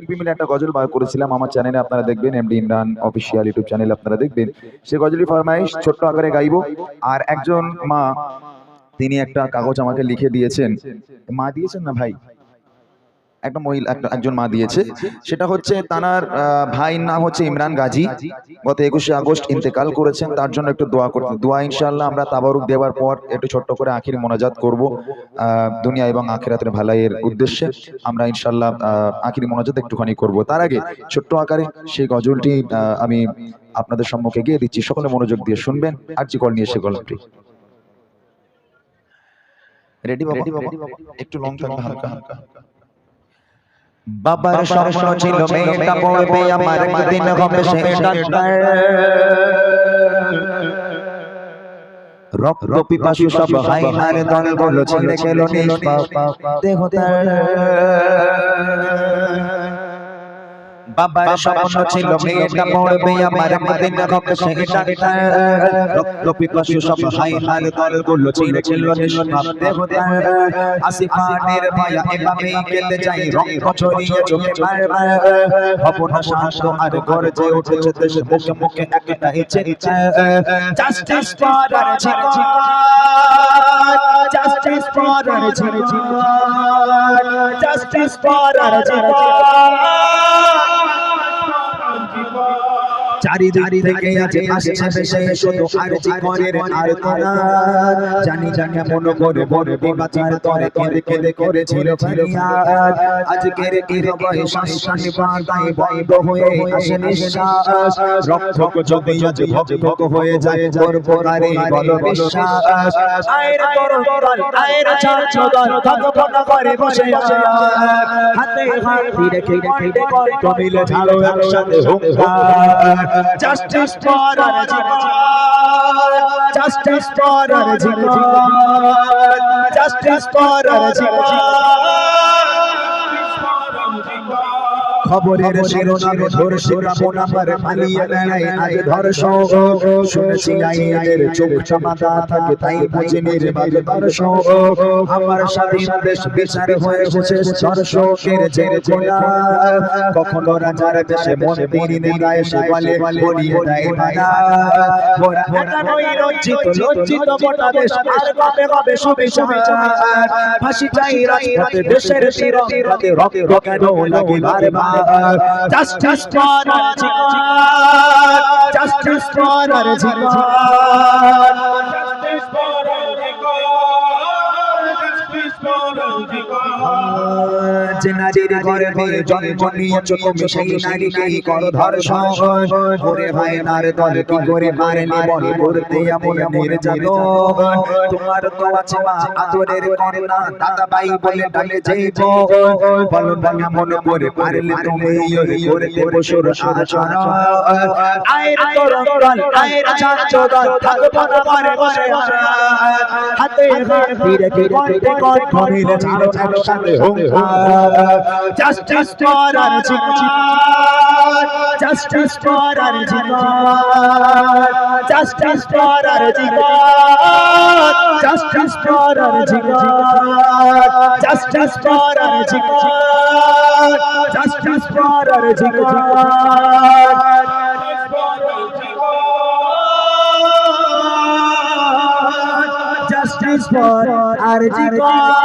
শিল্পী মিলে একটা গজল বার করেছিলাম আমার চ্যানেলে আপনারা দেখবেন এমডি ইমরান অফিসিয়াল ইউটিউব চ্যানেলে আপনারা দেখবেন। সে গজলি ফরমাইশ ছোট্ট আকারে গাইবো। আর একজন মা, তিনি একটা কাগজ আমাকে লিখে দিয়েছেন। মা দিয়েছেন না ভাই? একটা মহিলা একটা- একজন মা দিয়েছে। সেটা হচ্ছে তানার ভাইয়ের নাম হচ্ছে ইমরান গাজী। গত একুশে আগস্ট ইন্তেকাল করেছেন তার জন্য একটু দোয়া করতে দোয়া ইনশাল্লাহ আমরা তাবারুক দেওয়ার পর একটু ছোট্ট করে আখির মোনাজাত করব দুনিয়া এবং আখিরাতের ভালাইয়ের উদ্দেশ্যে। আমরা ইনশাল্লাহ আখিরি মোনাজাত একটুখানি করব। তার আগে ছোট্ট আকারে সেই গজলটি আমি আপনাদের সম্মুখে গিয়ে দিচ্ছি। সকলে মনোযোগ দিয়ে শুনবেন। আর জি কল নিয়ে সে গল্পটি। রেডি বাবা? একটু লং থাকবে হালকা হালকা। বাবার স্বপ্ন ছিল মেয়েটা পড়বে আমার একদিন হবে সে ডাক্তার। রক্ত পিপাসু সব হাই হার দল বলো ছেলে গেল নিষ্পাপ দেহ তার বাবার স্বপ্ন ছিল মেয়েটা পড়বে আমার একদিন হবে সে ডাক্তার রক্ত পিপাসু সব হাই হার দল বলো ছেলে গেল নিষ্পাপ দেহ তার আসিফানের মায়া এভাবেই কেটে যাই রক্ত ছড়িয়ে চোখে বারবার। হব না শান্ত আর গর্জে উঠেছে দেশ মুখে মুখে একটাই চিন্তা justice for justice for justice for চারিদিক থেকে আসছে বেশে শুধু আর জীবনের আর তোরা জানি জানি মন করে বড় বিবাচার তরে কেঁদে কেঁদে করেছিল ফরিয়াদ আজকের কি হবে শাসন বাদাই বন্ধ হয়ে আসে নিঃশ্বাস রক্ষক যদি আজ ভক ভক হয়ে যায় করব আরে বলো বিশ্বাস আয়ের তরুণ দল আয়ের ছাত্র দল ভগবান করে বসে আছে হাতে হাত খেয়ে খেয়ে কণ্ঠ মিলে ঝাড়ো একসাথে হুঙ্কার জাস্টিস ফর আর জীবন জাস্টিস ফর আর জীবন জাস্টিস ফর খবরের শিরোনামে ধরছে কামন আমার পালিয়ে বেড়াই আজ ধর্ষণ শুনেছি আইনের চোখ চামাতা থাকে তাই বুঝিনি রে বাজে দর্শন আমার স্বাধীন দেশ বিচার হয়ে বসে দর্শকের জের জেলা কখনো রাজার দেশে মন্দির নেগায় সে বলে বলিয়ে দেয় মায়া। ওরা একানই লজ্জিত লজ্জিত গোটা দেশ। আর কবে হবে শুভে সুবিচার ফাঁসি চাই রাজপথে দেশের তিরঙ্গাতে রক্ত কেন লাগে বারবার জাস্টিস ফর জীবন জাস্টিস ফর আর জীবন Justice for all the যে নারীর গর্ভে জন্ম নিয়েছ, তুমি সেই নারীকেই কর ধর্ষণ করে হয় নার দল কি করে মারলি বল করতে এমন নির্যাতন। তোমার তো আছে মা, আদরের কন্যা দাদা ভাই বলে ডাকে যেই বলো না এমন করে পারলে তুমি ওরে করতে বসুর আচরণ। আয়ের তরুণ দল আয়ের ছাত্র দল থাকব না ঘরে বসে হাতে হাত ফিরে ফিরে কণ্ঠে মিলে ছাড়ো একসাথে হুঙ্কার। জাস্টিস ফর আর জীবন জাস্টিস ফর আর জীবন জাস্টিস ফর আর জীবন জাস্টিস ফর আর জীবন জাস্টিস ফর আর জীবন জাস্টিস ফর আর জীবন জাস্টিস ফর আর জীবন